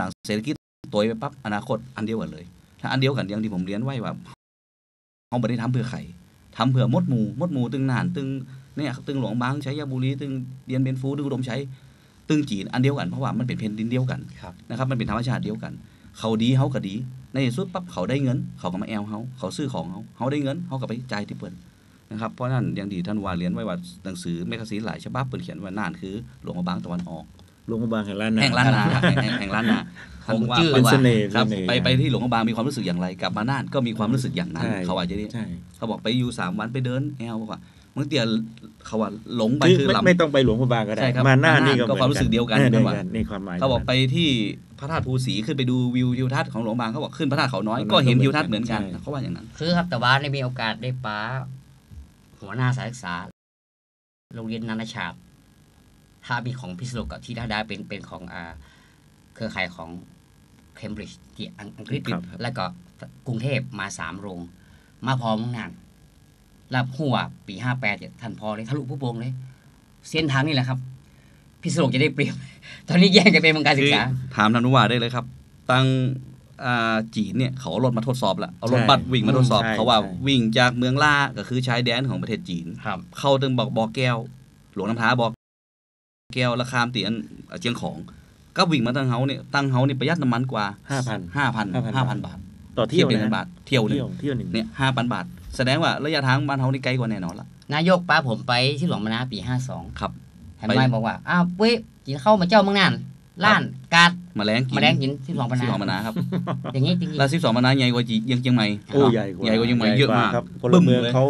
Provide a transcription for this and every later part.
หลังเศรษฐกิจตัวไปปั๊บอนาคตอันเดียวกันเลย ถ้าอันเดียวกันอย่างที่ผมเรียนไว้ว่าเขาไม่ได้ทำเพื่อใครทำเพื่อมดหมูมดหมูตึงนานตึงเนี่ยตึงหลวงบางใช้ยาบุรีตึงเดียนเบนฟูตึงอุดมใช้ตึงจีนอันเดียวกันเพราะว่ามันเป็นเพนดินเดียวกันครับนะครับมันเป็นธรรมชาติเดียวกัน เขาดีเขาก็ดี ในที่สุดปั๊บเขาได้เงิน เขาก็มาแอลเขาเขาซื้อของเขาเขาได้เงินเขาก็ไปจ่ายที่เปิ้นนะครับเพราะฉะนั้นอย่างที่ท่านวาเรียนไว้ว่าหนังสือแมกกาซีนหลายฉบับเปิ้นเขียนว่าน่านคือหลวงพระบางตะวันออก โรงพยาบาลแห่งล้านนาแห่งล้านนาครับแห่งแห่งแห่งล้านนาครับผมว่าชื่อเป็นเสน่ห์ครับเสน่ห์ไปไปที่หลวงพระบางมีความรู้สึกอย่างไรกลับมาน่านก็มีความรู้สึกอย่างนั้นใช่เขาว่าจะนี้ใช่เขาบอกไปอยู่สามวันไปเดินแอลบอกว่าบางเตียเขาว่าหลงไปคือคือไม่ลำไม่ต้องไปหลวงพระบางก็ได้ใช่ครับมาหน้านี่มาน่านก็เหความรู้สึกเดียวกันออใช่เดียวปะกันนี่ความหมายเขาบอกไปที่พระธาตุภูสีขึ้นไปดูวิวทิวทัศน์ของหลวงบางเขาบอกขึ้นพระธาตุเขาน้อยก็เห็นวิวทัศน์เหมือนกันใช่เขาว่าอย่างนั้น คือครับแต่ว่าได้มีโอกาสได้ป้าหัวหน้าสายศึกษา โรงเรียนนานาชาติ ถ้ามีของพิษณุกับที่ได้ได้เป็นเป็นของอ่าเครือข่ายของเคมบริดจ์ที่อังอังกฤษครับแล้วก็กรุงเทพมาสามโรง มาพร้อมงานแล้วหัวปีห้าแปดท่านพอเลยทะลุผู้โปงเลย เส้นทางนี่แหละครับ พิษณุจะได้เปรียบ ตอนนี้แย่งกันเป็นวงการศึกษา ถามท่านผู้ว่าได้เลยครับ ตั้งอ่าจีนเนี่ยเขาเอารถมาทดสอบแล้วเอารถบัสวิ่งมาทดสอบใช่เขาว่าใช่วิ่งจากเมืองล่าก็คือชายแดนของประเทศจีนครับเข้าถึงบอกบอกแก้ว หลวงน้ำท้าบอก แก้วราคามตีอันเจียงของ ก็วิ่งมาตั้งเฮาเนี่ยตั้งเฮานี่ประหยัดน้ำมันกว่าห้าพันห้าพัน5,000ห้าพันบาท ต่อเที่ยวเป็นเงินนะบาทเที่ยวหนึงเที่ยวเที่ยวหนึ่งเนี่ยห้าพันบาท แสดงว่าระยะทางบ้านเฮานี่ไกลกว่าแน่นอนละนายกป้าผมไปที่หลวงมานาปีห้าสองครับแฮมไมบอกว่าอ้าวเว้ยกินเข้าวมาเจ้าเมืองนาน ล้านกาดมาแรงกินมาแดงกินที่หลวงมาสินาบสองมานาครับ อย่างนี้จริงแล้วสิบสองมานาใหญ่กว่าจียังเชียงใหม่โอ้ใหญ่กว่าใหญ่กว่าเชียงใหม่เยอะมากครับพลบึ้มเมืองเลยเขา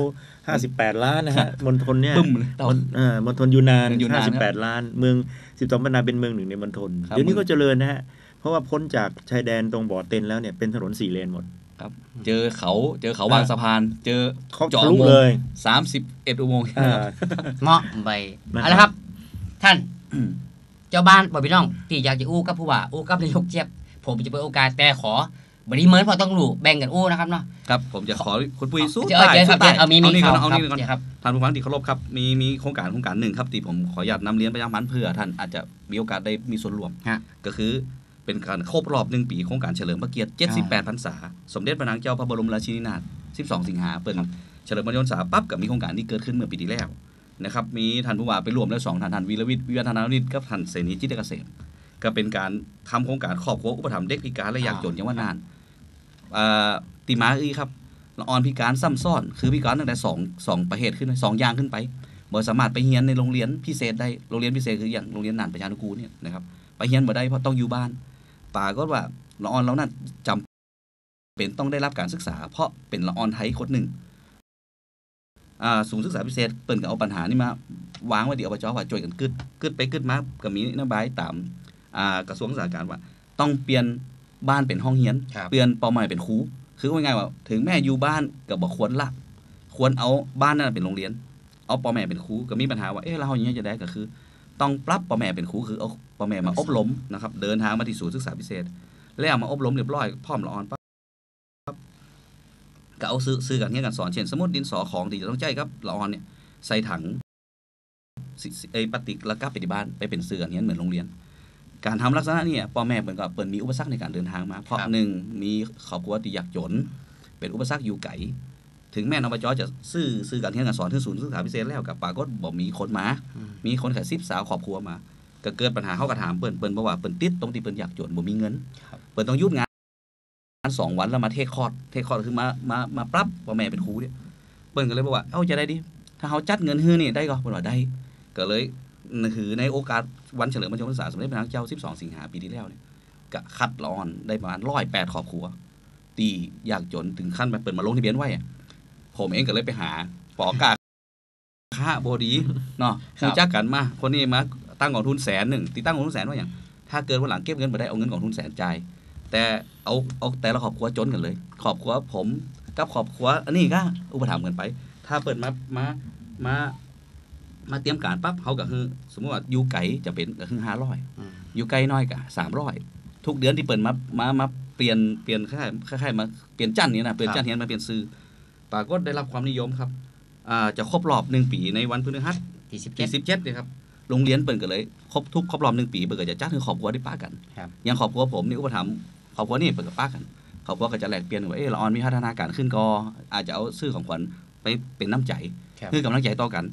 ห้าสิบแปดล้านนะฮะมณฑลเนี่ยบึ้มเลยมณเอ่อมณฑลยูนานยูนานห้าสิบแปดล้าน เมืองสิบสองบรรณาเป็นเมืองหนึ่งในมณฑลครับเดี๋ยวนี้ก็เจริญนะฮะเพราะว่าพ้นจากชายแดนตรงบ่อเต็นแล้วเนี่ยเป็นถนนสี่เลนหมดครับเจอเขาเจอเขาวางสะพาน เจอเขาเจาะทะลุอุโมงค์เลยสามสิบเอ็ดอุโมงค์อ่าๆเหมาะไปนะครับเอาละครับ ท่าน เจ้าบ้านบอกพี่น้องที่อยากจะอู้กับผู้ว่าอู้กับนายกเจี๊ยบผมจะเปิดโอกาสแต่ขอบริเมินพอต้องรู้แบ่งกันอู้นะครับเนาะครับผมจะขอคุณปุ้ยสู้เจอเจอครับใต้เอามีมีนี่ก่อนข่าวเอาครับนี่ก่อนเดี๋ยวครับท่านผู้ฟังที่เคารพครับมีมีโครงการโครงการหนึ่งครับที่ผมขออนุญาตนำเรียนประชาสัมพันธ์เพื่อท่านอาจจะมีโอกาสได้มีส่วนร่วมฮะก็คือเป็นการครบรอบหนึ่งปีโครงการเฉลิมพระเกียรติ 78 พรรษา สมเด็จพระนางเจ้าพระบรมราชินีนาถ 12 สิงหาเปิดเฉลิมพระชนมพรรษาปั๊บกับมีโครงการที่เกิดขึ้นเมื่อปีที่แล้ว นะครับมีท่านผู้ว่าไปรวมแล้วสองท่านท่านวีรวิทย์วิวัฒนาวิทย์กับท่านเสนีจิตเกษมก็เป็นการทำโครงการครอบครัวอุปถัมภ์เด็กพิการและยากจนอย่างว่านานอ่าติมาอีครับละออนพิการซ้ำซ้อน คือพิการตั้งแต่สองสองประเภทขึ้นสองอย่างขึ้นไปบ่สามารถไปเรียนในโรงเรียนพิเศษได้โรงเรียนพิเศษคืออย่างโรงเรียนนานประชานุกูลเนี่ยนะครับไปเรียนบ่ได้เพราะต้องอยู่บ้านป่าก็ว่าละออนเรานั้นจำเป็นต้องได้รับการศึกษา เพราะเป็นละออนไทยคนหนึ่ง อ่าศูนย์ศึกษาพิเศษเปิ่นก็เอาปัญหานี่มาวางไว้ที่อบจว่าช่วยกันกึดกึดไปกึดมาก็มีนโยบายตามอ่ากระทรวงศึกษาธิการว่า ต้องเปลี่ยนบ้านเป็นห้องเรียนครับเปลี่ยนเป้าหมายเป็นครูคือว่าไงายๆว่าถึงแม่อยู่บ้านก็บอกควรละควรเอาบ้านนั่นเป็นโรงเรียน เอาเป้าแม่เป็นครูก็มีปัญหาว่าเอ๊ะเราอย่างนี้จะได้ก็คือ ต้องปรับเป้าแม่เป็นครูคือเอาเป้าแม่มาอบรมนะครับเดินทางมาที่ศูนย์ศึกษาพิเศษ แล้วมาอบรมเรียบร้อยพร้อมละออนปั๊บ ก็เอาซื้อซื้อกันเงี้ยกันสอนเช่นสมมติดินสอของที่จะต้องใจครับละออนเนี่ยใส่ถังสิสิไอ้ปฏิกแล้วก็ไปที่บ้านไปเป็นเสือเงี้ยเหมือนโรงเรียน การทำลักษณะเนี่ยพ่อแม่เปิดก็เปิดมีอุปสรรคในการเดินทางมา เพราะครับหนึ่งมีครอบครัวที่ยากจน เป็นอุปสรรคอยู่ไกลถึงแม่นอบจจะซื้อซื้อการเรียนการสอนที่ศูนย์ศึกษาพิเศษแล้วกับปรากฏบอกมีคนมาอืมมีคนแค่สิบสาวครอบครัวมา ก็เกิดปัญหาเขากระถามเปิ้นเปิ้นบอกว่าเปิ้นติดตรงที่เปิ้นอยากจนบ่มีเงินครับเปิ้นต้องหยุดงาน งานสองวันแล้วมาเทคคอร์สเทคคอร์สคือมามามาปรับพ่อแม่เป็นครูเนี่ยเปิ้นก็เลยบอกว่าเอ้าจะได้ดิถ้าเขาจัดเงินฮื้อนี่ได้ก็เปิ้นว่าได้ก็เลยถือในโอกาสวันเฉลิมพระชนมพรรษาสมเด็จพระนางเจ้า 12 สิงหาปีที่แล้วเนี่ยก็คัดละออนได้ประมาณ108ครอบครัว ตีอยากจนถึงขั้นแบบเปิดมาลงทะเบียนไว้อะผมเองก็เลยไปหาปอกาค่าโบดีเนาะครับรู้จักกันมาคนนี้มาตั้งกองทุนแสนหนึ่งตีตั้งกองทุนแสนว่าอย่างถ้าเกิดวันหลังเก็บเงินมาได้เอาเงินกองทุนแสนจ่าย แต่เอาเอาแต่ละครอบครัวจนกันเลยครอบครัวผมกับครอบครัวอันนี้ก็อุปถัมภ์กันไป ถ้าเปิดมามามามาเตรียมการปั๊บเขาก็คือสมมติว่าอยู่ไก่จะเป็นก็คือห้าร้อยอืมอยู่ไกลน้อยกะสามร้อยทุกเดือนที่เปิดมามามาเปลี่ยนเปลี่ยนคล้ายๆคล้ายๆมาเปลี่ยนจันนี่นะเปลี่ยนจันเฮียนมาเปลี่ยนซื้อปรากฏได้รับความนิยมครับอ่าจะครบรอบหนึ่งปีในวันพฤหัสที่สิบเจ็ที่ดสิบเจ็ดเลยครับโรงเรียนเปิดก็เลยครบทุกครบรอบหนึ่งปีเปิดก็จะจ้างคือครอบครัวได้ป้ากันครับอย่างครอบครัวผมนี่อุปถัมภ์ค รอบครัวนี่เปิดกับป้ากันครอบครัวก็จะแลกเปลี่ยนว่าเออละออนมีพัฒนาการขึ้นก็อาจจะเอาซื้อของขวัญไปเป็นน้ำใจครับคือกำลังใจต่อกัน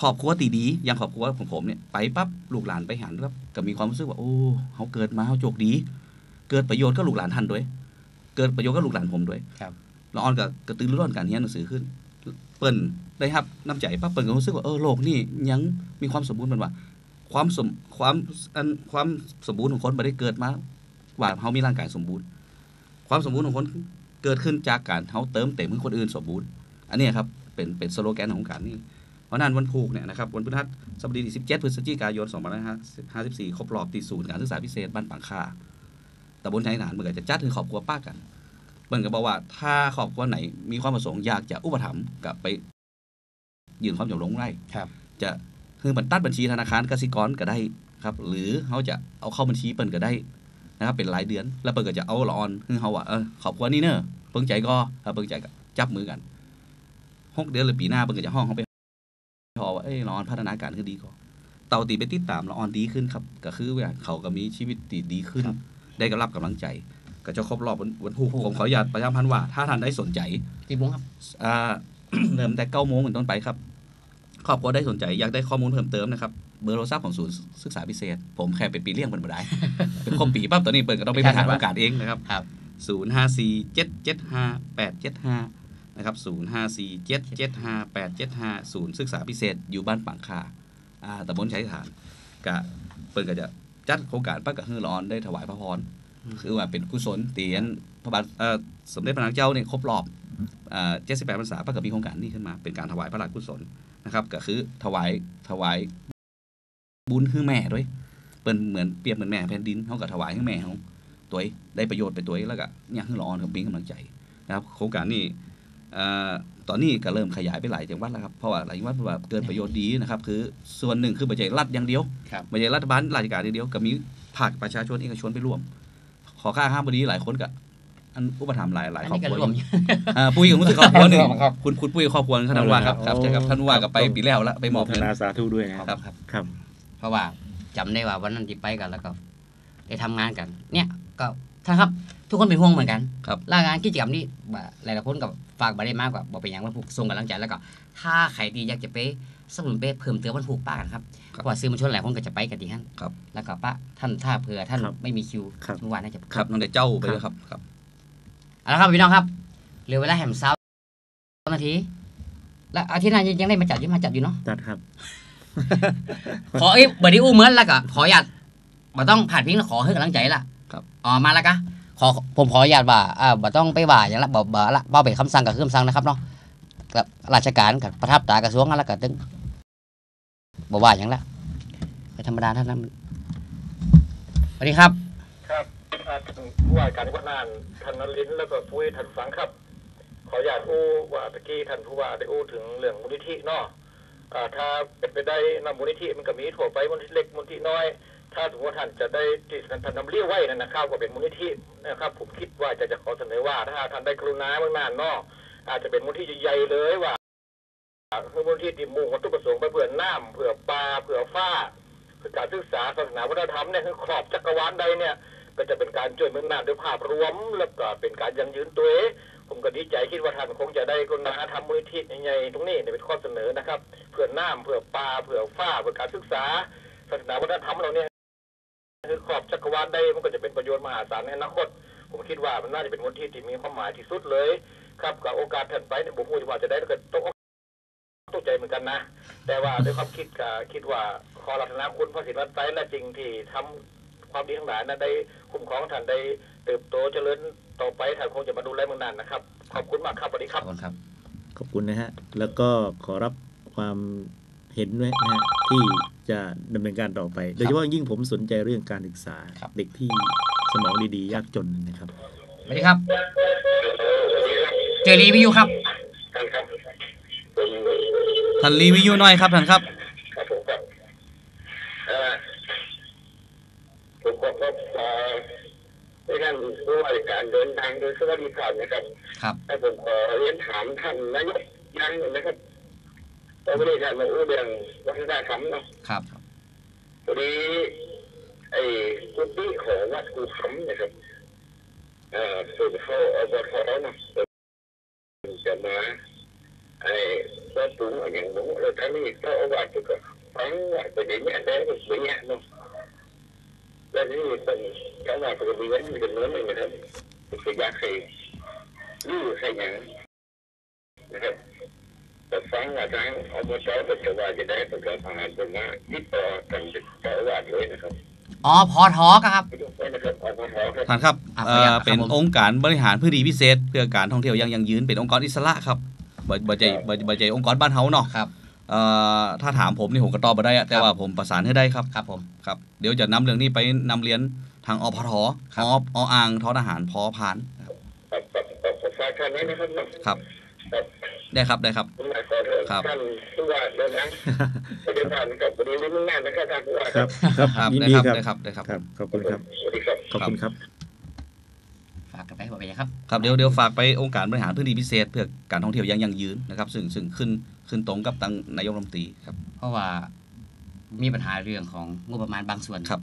ครอบครัวตีดีอย่างครอบครัวของผมเนี่ยไปปั๊บลูกหลานไปหันปั๊บก็มีความรู้สึกว่าโอ้เขาเกิดมาเขาโชคดี เกิดประโยชน์ก็ลูกหลานท่านด้วย เกิดประโยชน์ก็ลูกหลานผมด้วยครับละออนก็กระตือรือร้นการเรียนหนังสือขึ้น เปิ้นได้ครับน้ำใจปั๊บเปิ้นก็รู้สึกว่าเออโลกนี่ยังมีความสมบูรณ์มันว่า ความสมความอันความสมบูรณ์ของคนไม่ได้เกิดมา ว่าเขามีร่างกายสมบูรณ์ ความสมบูรณ์ของคนเกิดขึ้นจากการเขาเติมเต็มให้คนอื่นสมบูรณ์ อันเนี้ยครับเป็นเป็นสโลแกนของการนี้เพราะนั้นวันผูกเนี่ยนะครับวันพฤหัสบดีที่17 พฤศจิกายน2554 ครบรอบตีศูนย์การศึกษาพิเศษบ้านปางค่าตำบลไทยฐานเมื่อก็จะจัดให้ครอบครัวป้ากันเปิ้นก็บอกว่าถ้าครอบครัวไหนมีความประสงค์อยากจะอุปถัมภ์กับไปยื่นความจำลงไร่ครับจะคือบันตัดบัญชีธนาคารกสิกรก็ได้ครับ หรือเขาจะเอาเข้าบัญชีเปิ้นก็ได้ นะครับเป็นรายเดือน แล้วเปิ้นก็จะเอาละออนคือเขาว่าเออขอบคุณนี่เนอะเพิ่งใจก็ถ้าเพิ่งใจก็จับมือกันหกเดือนหรือปีหน้าเปิ้นก็จะห้องเขาไปพอว่าเอ้ยละออนพัฒนาการคือดีก็เต่าตีไปติดตามละออนดีขึ้นครับก็คือว่าเขาก็มีชีวิตดีดีขึ้นครับได้กำลับกำลังใจก็จะครบรอบวันวันผูกผมขออนุญาตประชาสัมพันธ์ว่าถ้าท่านได้สนใจกี่โมงครับอ่าเริ่มแต่เก้าโมงเป็นต้นไปครับครอบครัวได้สนใจอยากได้ข้อมูลเพิ่มเติมนะครับ เบอร์โทรศัพท์ของศูนย์ศึกษาพิเศษ ผมแค่เป็นปีเลี้ยงมันบ่ได้เป็นครบปีปั๊บตอนนี้เปิดก็ต้องไปบริหารโอกาสเองนะครับครับศูนย์ห้าสี่เจ็ดเจ็ดห้าแปดเจ็ดห้านะครับศูนย์ห้าสี่เจ็ดเจ็ดห้าแปดเจ็ดห้าศูนย์ศึกษาพิเศษอยู่บ้านปังคาอ่าตำบลชัยฐานกะเปิดก็จะจัดโครงการป้ากับฮือร้อนได้ถวายพระพรอืมคือว่าเป็นกุศลเตียนพระบาทเอ่อสมเด็จพระนางเจ้าเนี่ยครบรอบเจ็ดสิบแปดพรรษาป้ากับมีโครงการนี้ขึ้นมาเป็นการถวายพระราชกุศลนะครับก็คือถวายถวาย บุญคือแม่ด้วยเป็นเหมือนเปรียบเหมือนแม่แผ่นดินเขาก็ถวายให้แม่เขาตัวเองได้ประโยชน์ไปตัวเองแล้วก็อย่างที่ร้อนกับมีกำลังใจนะครับโครงการนี้เอ่อตอนนี้ก็เริ่มขยายไปหลายจังหวัดแล้วครับเพราะว่าหลายจังหวัดแบบเกิดประโยชน์ดีนะครับคือส่วนหนึ่งคือปัจจัยรัฐอย่างเดียวครับไม่ใช่รัฐบาลราชการอย่างเดียวก็มีภาคประชาชนเอกชนไปร่วม ขอค่าห้ามบดีหลายคนก็อันอุปถัมภ์หลายหลายอันครอบนี้ก็ครัวรวมอ่าปุ้ยกับมุสครอบครัวหนึ่งครับคุณคุณปุ้ยครอบครัวหนึ่งท่านผู้ว่าครับครับใช่ครับท่านผู้ว่าก็ไปปีแล้วละไปมอบธเงินนาสาธุด้วยนะครับครับครับ เพราะว่าจำได้ว่าวันนั้นที่ไปกันแล้วก็ได้ทำงานกัน เนี่ยก็ท่านครับ ทุกคนเป็นห่วงเหมือนกันครับรายงานกิจกรรมนี้ว่าหลายๆคนกับฝากมาได้มากกว่าบอกเป็นอย่างว่าผูกส่งกำลังใจแล้วก็ถ้าใครดีอยากจะไปสมุนไปเพิ่มเติมวันผูกป้ากันครับเพราะว่าซื้อมวลชนหลายคนก็จะไปกันที่นั่นครับแล้วก็ป้าท่านถ้าเผื่อท่านครับไม่มีคิวครับเมื่อวานน่าจะครับน้องเด็กเจ้าไปเลยครับครับเอาละครับพี่น้องครับเหลือเวลาแหมเช้านาทีแล้วอาทิตย์หน้ายังได้มาจัดอยังมาจัดอยู่เนาะจัดครับ ขอเอ้ยเบอร์ดี้อู้เหมือนแล้วก็ขออนุญาตบ่ต้องผ่านพิงแล้วขอให้กำลังใจล่ะครับอ๋อมาแล้วกะขอผมขออนุญาตว่าอ่าบ่ต้องไปว่าอย่างละบ่บ่ละบ่เป็นคำสั่งกับคือคำสั่งนะครับเนาะกับราชการกับประทับตากระทรวงแล้วก็ตึงบ่ว่าอย่างละไปธรรมดาเท่านั้นสวัสดีครับ ครับอ่าผู้ว่าการจังหวัดน่านท่านนรินทร์แล้วก็ผู้ท่านฟังครับ ขออยากอู้ว่าตะกี้ท่านผู้ว่าได้อู้ถึงเรื่องมูลนิธิเนาะอ่า ถ้าเป็นไปได้นำมูลนิธิมันก็มีทั่วไปมูลนิธิเล็กมูลนิธิน้อย ถ้าสมมติท่านจะได้ที่ท่านท่านนำเรียกไว้นั่นะครับก็เป็นมูลนิธินะครับ ผมคิดว่าจะจะขอเสนอว่า ถ้าท่านได้กรุณาเมื่อนานนาะอาจจะเป็นมูลนิธิใหญ่เลยว่าคือมูลนิธิที่มุ่งวัตถุประสงค์ไปเพื่อน้ำเพื่อปลาเพื่อฟ้าเพื่อการศึกษาศาสนาวัฒนธรรมเนี่ยคือขอบจักรวาลใดเนี่ยก็จะเป็นการช่วยเมืองน่านด้วยภาพรวม แล้วก็เป็นการยังยืนตัวเอง ผมก็ดีใจคิดว่าท่านคงจะได้กรุณาทำมูลนิธิใหญ่ๆตรงนี้เป็นข้อเสนอนะครับ เพื่อน้ำเพื่อปลาเพื่อฟ้าเพื่อการศึกษาศาสนาวัฒนธรรมเราเนี่ยคือขอบจักรวาลใดมันก็จะเป็นประโยชน์มหาศาลในอนาคต ผมคิดว่ามันน่าจะเป็นมูลนิธิที่มีความหมายที่สุดเลย ครับกับโอกาสถัดไปเนี่ยผมพูดว่าจะได้ก็ต้องตกใจเหมือนกันนะ แต่ว่าด้วยความคิดก็คิดว่าขอรัตนาคุณพระศิลป์ไตรและจริงที่ทำ ความดีทั้งหลายนั้นได้คุ้มครองท่านได้เติบโตเจริญต่อไปท่านคงจะมาดูแลเมืองนานนะครับ ขอบคุณมากครับสวัสดีขครัอบบคุณครับ ขอบคุณนะฮะแล้วก็ขอรับความเห็นด้วยนะฮะที่จะดำเนินการต่อไป โดยเฉพาะยิ่งผมสนใจเรื่องการศึกษาครับเด็กที่สมองดีๆ ยากจนนะครับสวัสดีครับ เจอรีวิวครับท่านครับผมท่านรีวิวหน่อยครับท่านครับ การเดินทางโดยสวัสดิภาพนะครับครับให้ผมขอเรียนถามท่านนายกอยังหนึ่งนะครับเราไม่ได้ท่านมาอู้เรื่องวัฒนธรรมเนาะครับอดีไอ้กุฏิของวัดกูขำนะครับเอ่อส่วนเขาอบทนะจะมาไอ้วัดตุงอย่างนู้นแล้วท่านนี่ก็เอาวัดก็ฟังว่าไปเดี๋ยวนี้ได้ก็สวยงามเนาะแล้ว นี่เป็นการว่าปกตินั้นมีกันเนื้อไม่นะครับเป็นยาใครรู้ใครอย่างนะครับแต่ฟังว่าทางอบตปัจจุบันจะได้ประกาศอาหารเป็นว่าติดต่อกันเจ้าอาวาสเลยนะครับอ๋อพอทอครับไปดูไปนะครับอบตครับท่านครับอะเอ่ขออนุญาอตครับเป็นผมองค์การบริหารพื้นที่พิเศษ เพื่อการท่องเที่ยวยังยั่งยืนเป็นองค์กรอิสระครับบ่บ่ใจบ่บ่ใจองค์กรบ้านเฮาเนาะครับเอ่อ ถ้าถามผมนี่ผมก็ตอบมาได้อะแต่ครับว่าผมประสานให้ได้ครับครับผมครับเดี๋ยวจะนำเรื่องนี้ไปนำเรียนทางอพทครัอบออ่างทอทหารพอพานครับครับครับครับฝากท่านไว้นะครับครับครับได้ครับได้ครับผมหมายขอโทษครับท่านผู้ว่าเดินทางไปเดินทางกับวันนี้ไม่นานนะครับท่านผู้ว่าครับครับครับยินได้ดีครับครับได้ครับได้ครับครับขอบคุณครับสวัสดีครับขอบคุณครับ ฝากกันไปบอกไปครับครับเดี๋ยวเดี๋ยวฝากไปองค์การบริหารพื้นที่พิเศษ เพื่อการท่องเที่ยวยังยั่งยืนนะครับ ซึ่งซึ่งขึ้นขึ้นตรงกับตังนายกรัฐมนตรีครับ เพราะว่ามีปัญหาเรื่องของงบประมาณบางส่วนครับ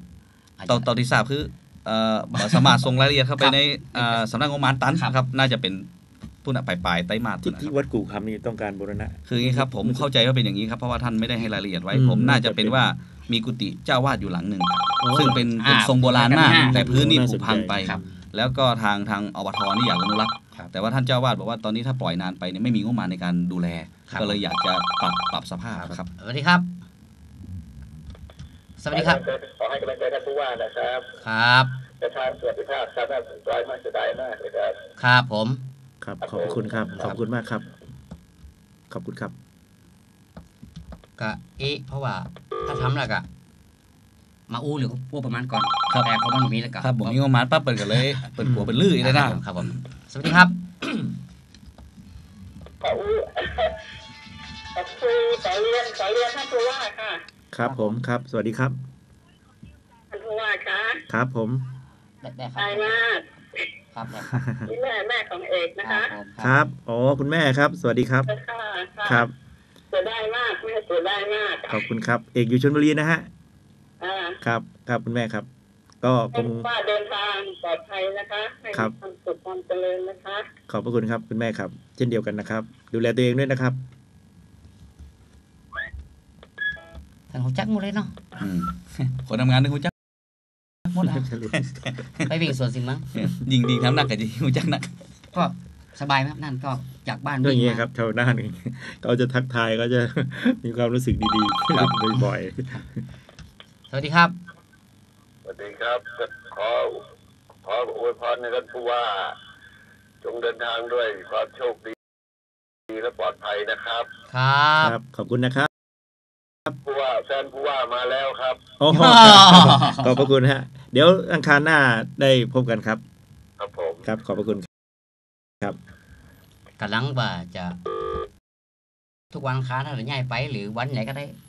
อาจตอนจะตอนที่ทราบคือเอ่อบ่สามารถส่งรายละเอียดเข้าไปครับในเอ่อสำนักงบประมาณตันครับครับน่าจะเป็นผู้น่ะปลายๆไต้มาสที่นะคที่รับวัดกู่คำนี่ต้องการบูรณะ คืออย่างนี้ครับ ผมเข้าใจว่าเป็นอย่างนี้ครับเพราะว่าท่านไม่ได้ให้รายละเอียดไว้อืมผมน่าจะน่าจะเป็เป็นนว่ามีกุฏิเจ้าวาดอยู่หลังหนึ่งโอ้ซึ่งเป็นเป็นอ่าทรงโบราณมากอ่าแต่พื้นนี่น่าผุสนใจพังไปครับ แล้วก็ทางทางอบทนี่อยากอนุรักษ์ครับแต่ว่าท่านเจ้าวาดบอกว่าตอนนี้ถ้าปล่อยนานไปเนี่ยไม่มีงบประมาณในการดูแลครับก็เลยอยากจะปรับปรับสภาพครับสวัสดีครับ สวัสดีครับ ขอให้กำลังใจท่านผู้ว่านะครับ ครับประธานสวัสดิภาพสาธารณสุขมากเสียดายมากเลยครับครับผม ครับขอบคุณครับครับขอบคุณมากครับ ขอบคุณครับก็เอ๊ะเพราะว่าถ้าทำแล้วก็ มาอู้หรืออู้ประมาณก่อนครับแต่เขามันบ่มีแล้วก็ครับผมมีงบประมาณปั๊บเปิดกันเลย เปิดหัวเป็นลื่นเลยนะครับผมสวัสดีครับขออู้ขอบคุณขอเรียนขอเรียนท่านผู้ว่าค่ะ ครับผมครับ สวัสดีครับท่านผู้ว่าคะครับผมได้ได้ครัไอ้บมากครับได้นี่แม่แม่ของเอกนะครัคะบผมครับอ๋อคุณแม่ครับ สวัสดีครับค่ะค่ะครับเสียดายมากแม่เสียดายมากขอบคุณครับ เอกอยู่ชลบุรีนะฮะอ่า ครับครับคุณแม่ครับ ก็คให้งผู้ว่าเดินทางปลอดภัยนะคะให้ครัมีบความสุขความเจริญนะคะ ขอบพระคุณครับคุณแม่ครับ เช่นเดียวกันนะครับ ดูแลตัวเองด้วยนะครับ ทางหัวจักหมดเลยเนาะอืมคนทำงานนึกหูจักหมดแล้วไปวิ่งสวนสิงห์มั้งยิงดีทำหนักกับยิงหูจักหนัก ก็สบายไหมครับนั่นก็จากบ้านก็อย่างวิ่เงี้ยมาครับแถวหน้านี่เขาจะทักทายก็จะมีความรู้สึกดีๆบ่อย สวัสดีครับ สวัสดีครับ ขอขออวยพรในท่านผู้ว่า จงเดินทางด้วยความโชคดีและปลอดภัยนะครับ ครัๆบครับ ขอบคุณนะครับผู้ว่าแฟนผู้ว่ามาแล้วครับ โอ้โหขอบพระคุณฮะ เดี๋ยวอังคารหน้าได้พบกันครับ ครับผม ครับ ขอบพระคุณครับกำลังว่าจะ ทุกวันอังคารถ้าเราย้ายไปหรือวันไหนก็ได้โ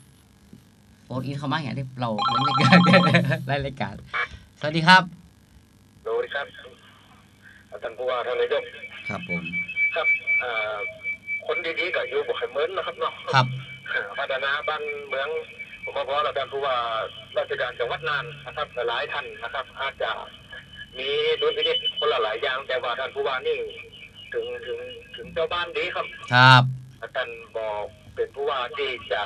ฟนอินเข้ามาอย่างที่เราเหมือนกันรายรายการ สวัสดีครับโดยครับท่านผู้ว่าท่านนายกครับผม ครับเอ่อคนดีๆก็อยู่บ่เคยเหมือนนะครับเนาะครับพัฒนาบ้านเมืองผมก็เพราะเราท่านผู้ว่าราชการจังหวัดน่านนะครับหลายท่านนะครับ อาจจะมีดุลพินิจคนละหลายอย่างแต่ว่าท่านผู้ว่านี่ถึงถึงถึงเจ้าบ้านดีครับ ครับท่านบอกเป็นผู้ว่าที่จะ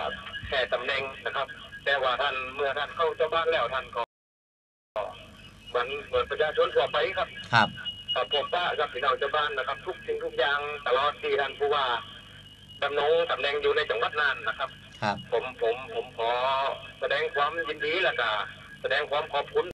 แค่ตำแหน่งนะครับ แต่ว่าท่านเมื่อท่านเข้าเจ้าบ้านแล้วท่านก็เหมือนเหมือนประชาชนทั่วไปครับ ครับกับผมป้ากับพี่น้องเจ้าบ้านนะครับ ทุกสิ่งทุกอย่างตลอดที่ท่านผู้ว่าดำรงตำแหน่งอยู่ในจังหวัดน่านนะครับ ครับ ผมผมผมขอแสดงความยินดีและก็แสดงความขอบคุณ